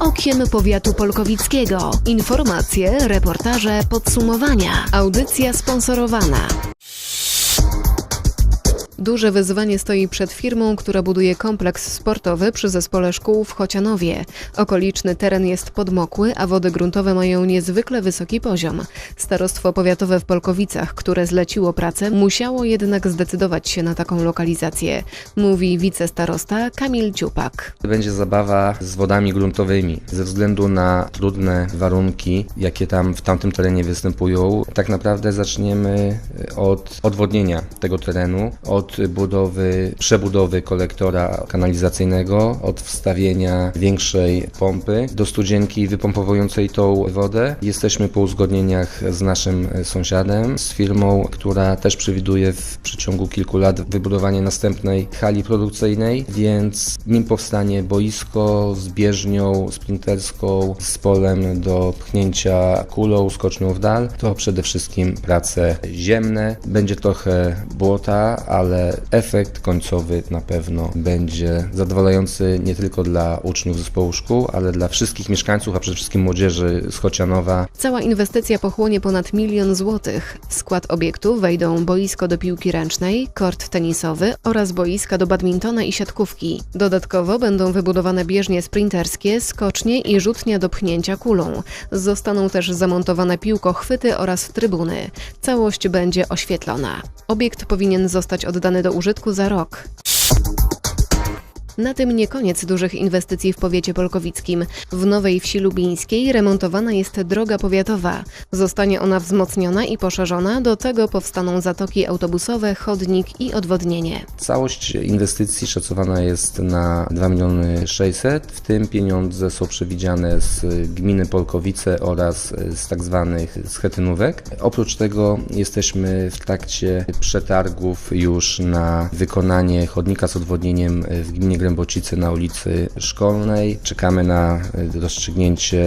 Okiem powiatu polkowickiego. Informacje, reportaże, podsumowania. Audycja sponsorowana. Duże wyzwanie stoi przed firmą, która buduje kompleks sportowy przy zespole szkół w Chocianowie. Okoliczny teren jest podmokły, a wody gruntowe mają niezwykle wysoki poziom. Starostwo powiatowe w Polkowicach, które zleciło pracę, musiało jednak zdecydować się na taką lokalizację, mówi wicestarosta Kamil Ciupak. Będzie zabawa z wodami gruntowymi. Ze względu na trudne warunki, jakie tam w tamtym terenie występują, tak naprawdę zaczniemy od odwodnienia tego terenu, od budowy, przebudowy kolektora kanalizacyjnego, od wstawienia większej pompy do studzienki wypompowującej tą wodę. Jesteśmy po uzgodnieniach z naszym sąsiadem, z firmą, która też przewiduje w przeciągu kilku lat wybudowanie następnej hali produkcyjnej, więc nim powstanie boisko z bieżnią sprinterską, z polem do pchnięcia kulą, skocznią w dal, to przede wszystkim prace ziemne. Będzie trochę błota, ale efekt końcowy na pewno będzie zadowalający nie tylko dla uczniów zespołu szkół, ale dla wszystkich mieszkańców, a przede wszystkim młodzieży z Chocianowa. Cała inwestycja pochłonie ponad milion złotych. W skład obiektu wejdą boisko do piłki ręcznej, kort tenisowy oraz boiska do badmintona i siatkówki. Dodatkowo będą wybudowane bieżnie sprinterskie, skocznie i rzutnia do pchnięcia kulą. Zostaną też zamontowane piłkochwyty oraz trybuny. Całość będzie oświetlona. Obiekt powinien zostać oddany do użytku za rok. Na tym nie koniec dużych inwestycji w powiecie polkowickim. W Nowej Wsi Lubińskiej remontowana jest droga powiatowa. Zostanie ona wzmocniona i poszerzona, do tego powstaną zatoki autobusowe, chodnik i odwodnienie. Całość inwestycji szacowana jest na 2 miliony 600, w tym pieniądze są przewidziane z gminy Polkowice oraz z tak zwanych schetynówek. Oprócz tego jesteśmy w trakcie przetargów już na wykonanie chodnika z odwodnieniem w gminie Grębocice na ulicy Szkolnej. Czekamy na rozstrzygnięcie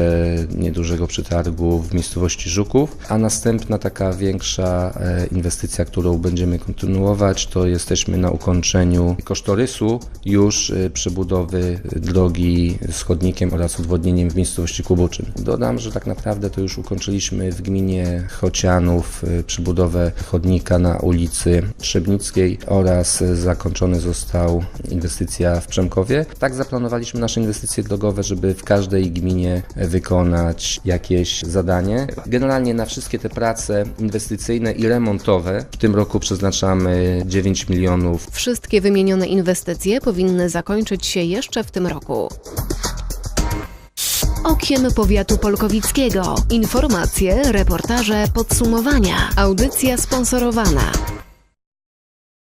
niedużego przetargu w miejscowości Żuków, a następna taka większa e, inwestycja, którą będziemy kontynuować, to jesteśmy na ukończeniu kosztorysu już e, przebudowy drogi z chodnikiem oraz odwodnieniem w miejscowości Kubuczyn. Dodam, że tak naprawdę to już ukończyliśmy w gminie Chocianów e, przebudowę chodnika na ulicy Trzebnickiej oraz zakończony został inwestycja w Przemkowie. Tak zaplanowaliśmy nasze inwestycje drogowe, żeby w każdej gminie wykonać jakieś zadanie. Generalnie na wszystkie te prace inwestycyjne i remontowe w tym roku przeznaczamy 9 milionów. Wszystkie wymienione inwestycje powinny zakończyć się jeszcze w tym roku. Okiem powiatu polkowickiego. Informacje, reportaże, podsumowania. Audycja sponsorowana.